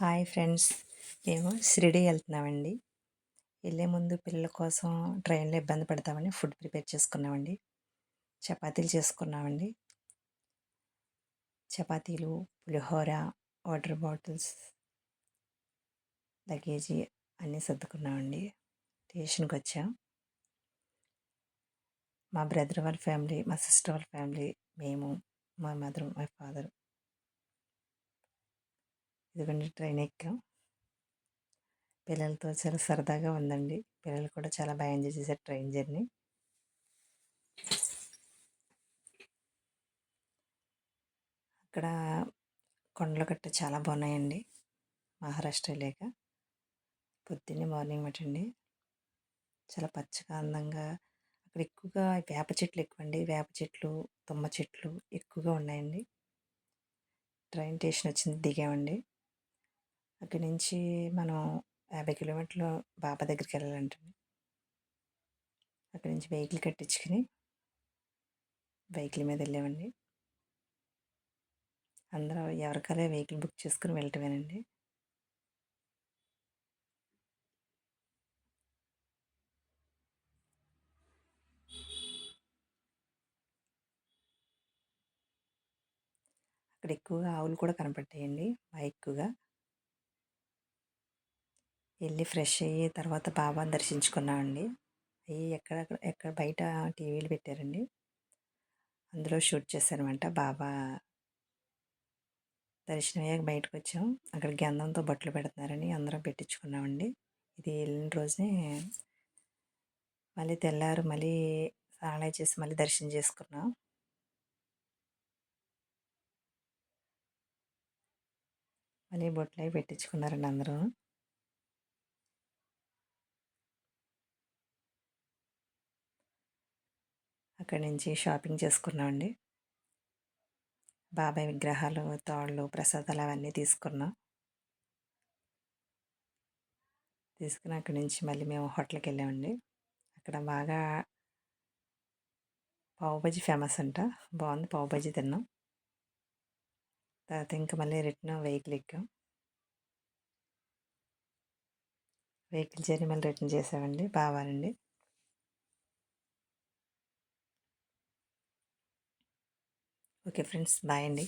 Hi friends. మేము షిరిడి వెళ్తున్నామండి. వెళ్ళే ముందు పిల్లల కోసం ట్రైన్లో ఇబ్బంది పడతామని ఫుడ్ ప్రిపేర్ చేసుకున్నామండి. చపాతీలు చేసుకున్నామండి. చపాతీలు పులిహోర వాటర్ బాటిల్స్ లగేజీ అన్నీ సర్దుకున్నామండి. స్టేషన్కి వచ్చాం. మా బ్రదర్ వాళ్ళ ఫ్యామిలీ మా సిస్టర్ వాళ్ళ ఫ్యామిలీ మేము మా మదర్ మా ఫాదర్ ఇదిగోండి ట్రైన్ ఎక్కాం. పిల్లలతో చాలా సరదాగా ఉందండి. పిల్లలు కూడా చాలా బాగా ఎంజాయ్ చేశారు ట్రైన్ జర్నీ. అక్కడ కొండలు గట్ట చాలా బాగున్నాయండి మహారాష్ట్ర లేక పొద్దున్నే మార్నింగ్ మటండి. చాలా పచ్చగా అందంగా. అక్కడ ఎక్కువగా వేప చెట్లు ఎక్కువండి. వేప చెట్లు తుమ్మ చెట్లు ఎక్కువగా ఉన్నాయండి. ట్రైన్ స్టేషన్ వచ్చింది దిగామండి. అక్కడి నుంచి మనం యాభై కిలోమీటర్లు బాబా దగ్గరికి వెళ్ళాలంటండి. అక్కడి నుంచి వెహికల్ కట్టించుకుని వెహికల్ మీద వెళ్ళామండి. అందరూ ఎవరికలే వెహికల్ బుక్ చేసుకుని వెళ్ళటమేనండి. అక్కడ ఎక్కువగా ఆవులు కూడా కనపడ్డాయండి బాగా ఎక్కువగా వెళ్ళి ఫ్రెష్ అయ్యి తర్వాత బాబాని దర్శించుకున్నామండి. అవి ఎక్కడ ఎక్కడ బయట టీవీలు పెట్టారండి. అందులో షూట్ చేశారనమాట బాబా. దర్శనం అయ్యాక బయటకు వచ్చాం. అక్కడ గంధంతో బట్టలు పెడుతున్నారని అందరం పెట్టించుకున్నామండి. ఇది వెళ్ళిన రోజునే మళ్ళీ తెల్లారు మళ్ళీ స్నానాలు చేసి మళ్ళీ దర్శనం చేసుకున్నాం. మళ్ళీ బొట్లు అవి పెట్టించుకున్నారండి అందరూ. అక్కడి నుంచి షాపింగ్ చేసుకున్నామండి. బాబాయ్ విగ్రహాలు తాళ్ళు ప్రసాదాలు అవన్నీ తీసుకున్నాం. తీసుకుని అక్కడి నుంచి మళ్ళీ మేము హోటల్కి వెళ్ళామండి. అక్కడ బాగా పావుబజీ ఫేమస్ అంట. బాగుంది పావుబజీ తిన్నాం. తర్వాత ఇంకా మళ్ళీ రిటర్న్ వెహికల్ ఎక్కాం. వెహికల్ జర్నీ మళ్ళీ రిటర్న్ చేసామండి బావాలండి ఓకే ఫ్రెండ్స్ బాయ్ అండి.